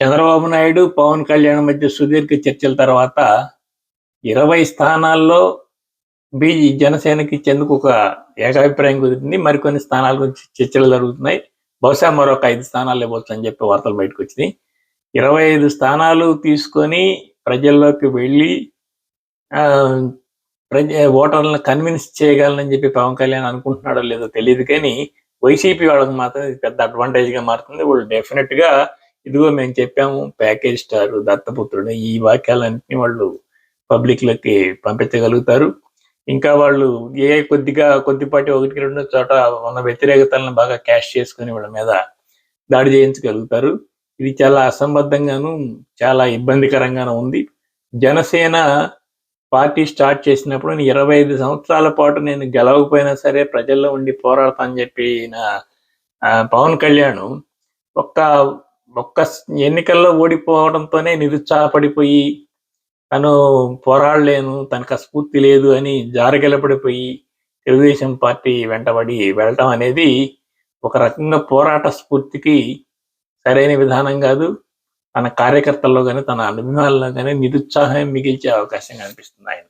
చంద్రబాబు నాయుడు పవన్ కళ్యాణ్ మధ్య సుదీర్ఘ చర్చల తర్వాత ఇరవై స్థానాల్లో బీజీ జనసేనకి ఇచ్చేందుకు ఒక ఏకాభిప్రాయం కుదిరింది. మరికొన్ని స్థానాల గురించి చర్చలు జరుగుతున్నాయి. బహుశా మరొక ఐదు స్థానాలు ఇవ్వచ్చు అని చెప్పి వార్తలు బయటకు వచ్చినాయి. ఇరవై ఐదు స్థానాలు తీసుకొని ప్రజల్లోకి వెళ్ళి ఆ, ప్రజ ఓటర్లను కన్విన్స్ చేయగలనని చెప్పి పవన్ కళ్యాణ్ అనుకుంటున్నాడో లేదో తెలియదు కానీ వైసీపీ వాళ్ళకి మాత్రం ఇది పెద్ద అడ్వాంటేజ్గా మారుతుంది. వాళ్ళు డెఫినెట్గా ఇదిగో మేము చెప్పాము ప్యాకేజ్ స్టార్ దత్తపుత్రుడు ఈ వాక్యాలన్నీ వాళ్ళు పబ్లిక్లోకి పంపించగలుగుతారు. ఇంకా వాళ్ళు ఏ కొద్దిగా కొద్దిపాటి ఒకటికి రెండు చోట ఉన్న వ్యతిరేకతలను బాగా క్యాష్ చేసుకుని వాళ్ళ మీద దాడి చేయించగలుగుతారు. ఇది చాలా అసంబద్ధంగాను చాలా ఇబ్బందికరంగాను ఉంది. జనసేన పార్టీ స్టార్ట్ చేసినప్పుడు నేను ఇరవై ఐదు సంవత్సరాల పాటు నేను గెలవకపోయినా సరే ప్రజల్లో ఉండి పోరాడతా అని చెప్పిన పవన్ కళ్యాణ్ ఒక్క ఒక్క ఎన్నికల్లో ఓడిపోవడంతోనే నిరుత్సాహపడిపోయి తను పోరాడలేను తనకు ఆ స్ఫూర్తి లేదు అని జారగెలపడిపోయి తెలుగుదేశం పార్టీ వెంటబడి వెళ్ళటం అనేది ఒక రకంగా పోరాట స్ఫూర్తికి సరైన విధానం కాదు. తన కార్యకర్తల్లో కానీ తన అభిమానుల్లో కానీ నిరుత్సాహం మిగిల్చే అవకాశం కనిపిస్తుంది ఆయన.